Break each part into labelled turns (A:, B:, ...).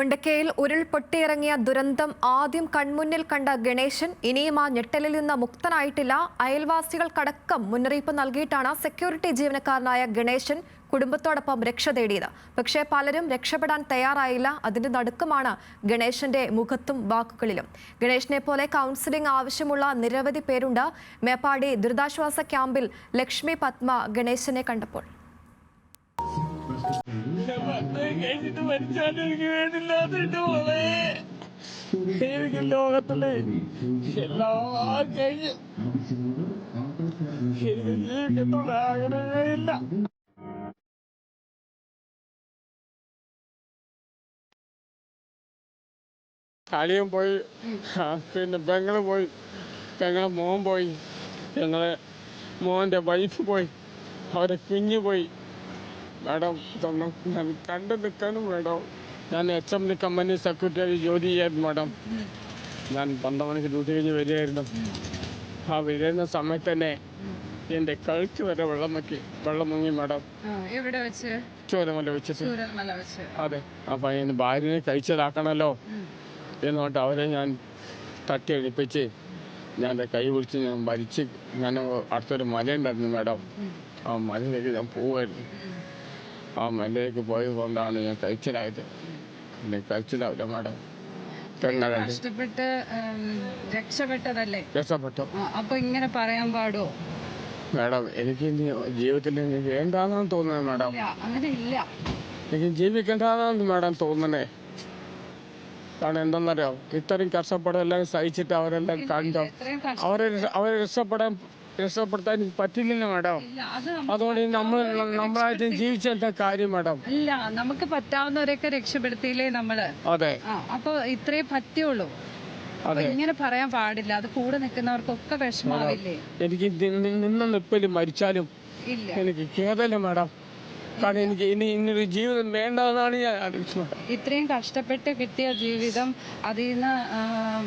A: മുണ്ടക്കയിൽ ഉരുൾപൊട്ടിയിറങ്ങിയ ദുരന്തം ആദ്യം കൺമുന്നിൽ കണ്ട ഗണേശൻ ഇനിയും ആ ഞെട്ടലിൽ നിന്ന് മുക്തനായിട്ടില്ല. അയൽവാസികൾക്കടക്കം മുന്നറിയിപ്പ് നൽകിയിട്ടാണ് സെക്യൂരിറ്റി ജീവനക്കാരനായ ഗണേശൻ കുടുംബത്തോടൊപ്പം രക്ഷ തേടിയത്. പക്ഷേ പലരും രക്ഷപ്പെടാൻ തയ്യാറായില്ല. അതിന്റെ നടുക്കമാണ് ഗണേശന്റെ മുഖത്തും വാക്കുകളിലും. ഗണേശനെ പോലെ കൗൺസിലിംഗ് ആവശ്യമുള്ള നിരവധി പേരുണ്ട്. മേപ്പാടി ദുരിതാശ്വാസ ക്യാമ്പിൽ ലക്ഷ്മി പത്മ ഗണേശനെ കണ്ടപ്പോൾ.
B: കഴിഞ്ഞിട്ട് മരിച്ചാലും എനിക്ക് വേണ്ടില്ലാത്തിട്ട് മോളെ എനിക്ക് ലോകത്തിൽ എല്ലാം കഴിഞ്ഞ് എനിക്ക് ജീവിക്കത്തുള്ള ആഗ്രഹമില്ല അളിയൻ പോയി പിന്നെ പെങ്ങൾ പോയി. പെങ്ങളെ മോൻ പോയി. ഞങ്ങളെ മോന്റെ വൈഫ് പോയി. അവരെ കുഞ്ഞ് പോയി. മാഡം ഞാൻ കണ്ടു നിൽക്കാനും മാഡം ഞാൻ H M D company secretary ജോലി ചെയ്യായിരുന്നു മാഡം. ഞാൻ പന്ത്രണ്ട് മണിക്ക് ഡ്യൂട്ടി കഴിഞ്ഞ് വരികയായിരുന്നു. ആ വരുന്ന സമയത്ത് തന്നെ എന്റെ കഴുത്ത് വരെ വെള്ളം മുക്കി വെള്ളം മുങ്ങി മാഡം.
C: എവിടെ വെച്ച്?
B: ചോരമല വെച്ചിട്ട് അതെ. അപ്പം എന്റെ ഭാര്യനെ കഴിച്ചതാക്കണമല്ലോ എന്നോട്ട് അവരെ ഞാൻ തട്ടി എണിപ്പിച്ച് ഞാൻ എന്റെ കൈ പിടിച്ച് ഞാൻ വലിച്ച് ഞാൻ അടുത്തൊരു മല ഉണ്ടായിരുന്നു മാഡം. ആ മലയിലേക്ക് ഞാൻ പോവായിരുന്നു. ആ മലയിലേക്ക് പോയത് കൊണ്ടാണ് ഞാൻ കഴിച്ചിലായത് പിന്നെ കഴിച്ചിലാവില്ല മാഡം.
C: കഷ്ടപ്പെട്ട് രക്ഷപ്പെട്ടതല്ലേ?
B: രക്ഷപ്പെട്ടു.
C: അപ്പൊ ഇങ്ങനെ പറയാൻ പാടോ?
B: മാഡം എനിക്ക് ജീവിതത്തിൽ വേണ്ടാന്നാണ് തോന്നുന്നത് മാഡം.
C: അങ്ങനെ ഇല്ല.
B: എനിക്ക് ജീവിക്കേണ്ടതാണ് മാഡം തോന്നണേ കാരണം എന്തെന്നറിയാം? ഇത്രയും കഷ്ടപ്പെടെല്ലാം സഹിച്ചിട്ട് അവരെല്ലാം കണ്ടോ? അവരെ അവരെ രക്ഷപ്പെടാൻ രക്ഷപ്പെടുത്താൻ പറ്റില്ലല്ലോ മാഡം. അതുകൊണ്ട് നമ്മൾ നമ്മളായിട്ട് ജീവിച്ചെന്താ കാര്യം മാഡം?
C: ഇല്ല നമുക്ക് പറ്റാവുന്നവരെയൊക്കെ രക്ഷപ്പെടുത്തിയില്ലേ നമ്മൾ?
B: അതെ.
C: അപ്പൊ ഇത്രേ പറ്റുള്ളൂ. ഇങ്ങനെ പറയാൻ പാടില്ല. അത് കൂടെ നിൽക്കുന്നവർക്കൊക്കെ വിഷമാവില്ലേ?
B: എനിക്ക് നിന്ന് നിപ്പിലും മരിച്ചാലും
C: ഇല്ല.
B: എനിക്ക് കേതല്ലേ മാഡം? കാരണം എനിക്ക് ഇനി ഇന്നൊരു ജീവിതം വേണ്ടെന്നാണ് ഞാൻ ആലോചിക്കുന്നത്.
C: ഇത്രയും കഷ്ടപ്പെട്ട് കിട്ടിയ ജീവിതം അതിൽ നിന്ന്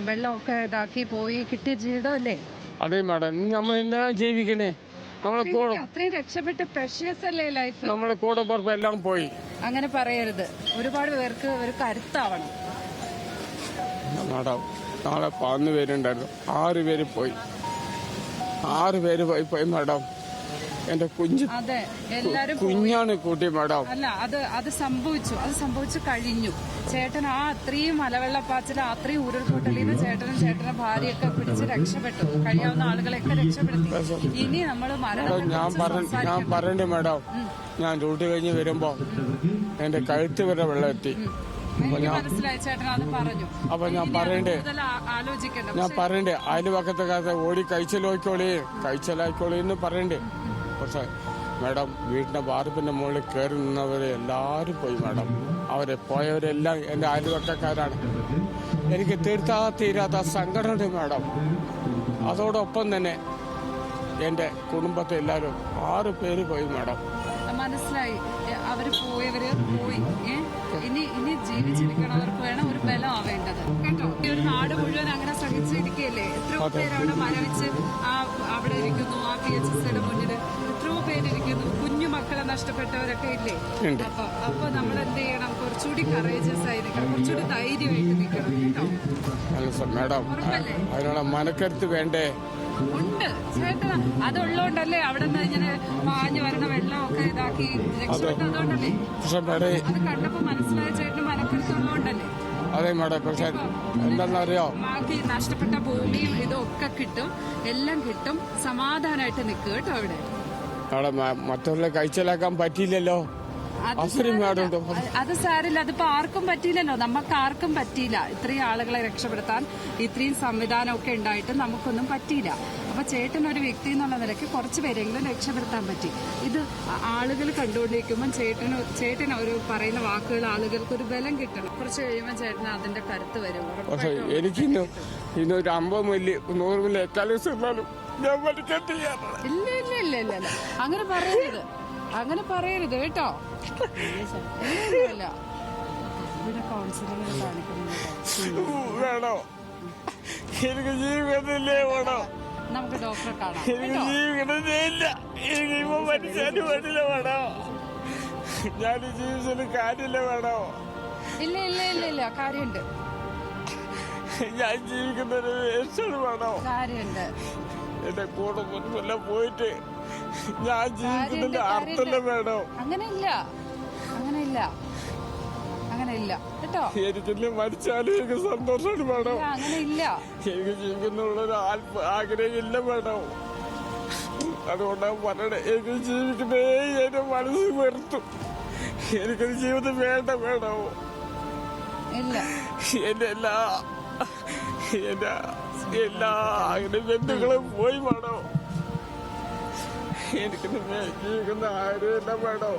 C: വെള്ളമൊക്കെ ഇതാക്കി പോയി കിട്ടിയ ജീവിതമല്ലേ
B: അതെ മാഡം. നമ്മൾ എന്താ ജീവിക്കണേ? നമ്മളെ കൂടെ
C: അത്രയും രക്ഷപ്പെട്ട് പ്രഷ്യസ് അല്ലേ ലൈഫ്
B: നമ്മളെ കൂടെ പുറത്ത് എല്ലാം പോയി.
C: അങ്ങനെ പറയരുത്. ഒരുപാട് പേർക്ക് ഒരു കരുത്താവണം.
B: മാഡം നാളെ പതിനൊന്ന് പേരുണ്ടായിരുന്നു. ആറ് പേര് പോയി. ആറ് പേര് പോയി പോയി മാഡം. എന്റെ കുഞ്ഞ്
C: അതെ എല്ലാരും
B: കുഞ്ഞാണ് കൂട്ടി മാഡം.
C: അല്ല അത് അത് സംഭവിച്ചു. അത് സംഭവിച്ചു കഴിഞ്ഞു. ചേട്ടൻ ആ അത്രയും മലവെള്ളപ്പാച്ചിൽ ആ അത്രയും ഉരുൾപൊട്ടലിൽ നിന്ന് ചേട്ടനും ചേട്ടന്റെ ഭാര്യയൊക്കെ പിടിച്ച് രക്ഷപ്പെട്ടു. കഴിയാവുന്ന ആളുകളെയൊക്കെ രക്ഷപ്പെടുത്തി. ഇനി നമ്മൾ
B: മരണം ഞാൻ പറഞ്ഞു ഞാൻ പറയണ്ടേ മാഡം. ഞാൻ ഡ്യൂട്ടി കഴിഞ്ഞ് വരുമ്പോ എന്റെ കഴുത്ത് വരെ വെള്ളം എത്തി. അപ്പൊ ഞാൻ പറയണ്ടേ? ഞാൻ പറയണ്ടേ? അയൽവക്കത്തെ കാലത്ത് ഓടി കഴിച്ചലോക്കോളി കഴിച്ചലാക്കോളി എന്ന് പറയണ്ടേ? പക്ഷെ മാഡം വീടിന്റെ വാർപ്പിന്റെ മുകളിൽ കയറി നിന്നവരെ എല്ലാവരും പോയി മാഡം. അവരെ പോയവരെല്ലാം എന്റെ അയൽവക്കക്കാരാണ്. എനിക്ക് തീർത്താ തീരാത്ത സംഘടന മാഡം. അതോടൊപ്പം തന്നെ എന്റെ കുടുംബത്തെ എല്ലാവരും ആറ് പേര് പോയി മാഡം.
C: മനസ്സിലായി. അവർ പോയവര് പോയി. ഇനി ഇനി ജീവിച്ചിരിക്കണവർക്ക് വേണം ഒരു ബലം ആവേണ്ടത്. കേട്ടോ? ഈ ഒരു നാട് മുഴുവൻ അങ്ങനെ സഹിച്ചിരിക്കുകയല്ലേ? എത്രയോ പേര് അവിടെ മരവിച്ച് ആ നഷ്ടപ്പെട്ടവരൊക്കെ ഇല്ലേ. അപ്പൊ അപ്പൊ നമ്മൾ എന്ത് ചെയ്യണം? കുറച്ചുകൂടി കറേജസ് ആയി നിൽക്കണം. കുറച്ചുകൂടി ധൈര്യമായിട്ട് നിൽക്കണം കേട്ടോ.
B: അല്ല സർ മാഡം അതിനുള്ള മനക്കരുത്ത് വേണ്ടേ?
C: ഉണ്ട്. അവിടെ നിന്ന് ഇങ്ങനെ പാഞ്ഞു വരണ വെള്ളമൊക്കെ ഇതാക്കി അത് കണ്ടപ്പോ മനസ്സിലായ ചേട്ടന് മനക്കരുത്തുള്ളതുകൊണ്ടല്ലേ
B: അതെ മാഡം പക്ഷെ എന്താണെന്നറിയോ
C: നഷ്ടപ്പെട്ട ഭൂമിയും ഇതൊക്കെ കിട്ടും. എല്ലാം കിട്ടും. സമാധാനമായിട്ട് നിൽക്കുക കേട്ടോ അവിടെ.
B: അവിടെ മറ്റുള്ള കഴിച്ചലാക്കാൻ പറ്റിയില്ലല്ലോ.
C: അത് സാരില്ല. അതിപ്പോ ആർക്കും പറ്റിയില്ലല്ലോ. നമുക്ക് ആർക്കും പറ്റിയില്ല. ഇത്രയും ആളുകളെ രക്ഷപ്പെടുത്താൻ ഇത്രയും സംവിധാനമൊക്കെ ഉണ്ടായിട്ട് നമുക്കൊന്നും പറ്റിയില്ല. അപ്പൊ ചേട്ടൻ ഒരു വ്യക്തി എന്നുള്ള നിലയ്ക്ക് കുറച്ച് പേരെങ്കിലും രക്ഷപ്പെടുത്താൻ പറ്റി. ഇത് ആളുകൾ കണ്ടുകൊണ്ടിരിക്കുമ്പോൾ ചേട്ടന് ചേട്ടൻ ഒരു പറയുന്ന വാക്കുകൾ ആളുകൾക്ക് ഒരു ബലം കിട്ടണം. കുറച്ച് കഴിയുമ്പോൾ ചേട്ടന് അതിന്റെ കരുത്ത് വരും.
B: എനിക്ക്
C: ഇന്നൊരു
B: എനിക്കിന്ന് ഇന്ന് ഒരു അമ്പത് മില്ലി നൂറ് മില്ലി എക്കാലും ഞാൻ പഠിക്കാൻ തയ്യാറാണ്
C: ഇല്ല ഇല്ല ഇല്ല ഇല്ല. അങ്ങനെ പറയരുത്. അങ്ങനെ പറയരുത് കേട്ടോ. ഇല്ല. ഇവിടെ കൗൺസിലിംഗ്
B: എനിക്ക് വേണോ?
C: നമുക്ക് ഡോക്ടറെ കാണാം.
B: എനിക്ക് ജീവിക്കണതേ ഇല്ല. എനിക്ക് ഇപ്പൊ മരിച്ചാലും വേണ്ടില്ല വേണോ? ഞാൻ ജീവിച്ചൊരു കാര്യമില്ല വേണോ?
C: ഇല്ല ഇല്ല ഇല്ല ഇല്ല. കാര്യമുണ്ട്.
B: ഞാൻ ജീവിക്കുന്നൊരു വേണം?
C: കാര്യമുണ്ട്.
B: എന്റെ കൂടെ മുൻപെല്ലാം പോയിട്ട് ഞാൻ ജീവിക്കുന്നതിന്റെ
C: കാര്യമുണ്ട്,
B: അർത്ഥം വേണം
C: അങ്ങനെ ഇല്ല അങ്ങനെ ഇല്ല അങ്ങനെ ഇല്ല കേട്ടോ
B: എനിക്കിന്ന് മരിച്ചാലും എനിക്ക് സന്തോഷമാണ് വേണം
C: അങ്ങനെയില്ല.
B: എനിക്ക് ആഗ്രഹം ഇല്ല വേണം അതുകൊണ്ടാണ് പറയണേ എനിക്ക് ജീവിക്കുന്നേ എന്റെ മനസ്സ് വെറുത്തു. എനിക്കൊരു ജീവിതം വേണ്ട വേണോ
C: ഇല്ല.
B: എന്റെ എല്ലാ എന്റെ എല്ലാ അങ്ങനെ ബന്ധുക്കളും പോയി വേണോ. എനിക്കിന്ന് ജീവിക്കുന്ന ആരും എല്ലാം വേണോ.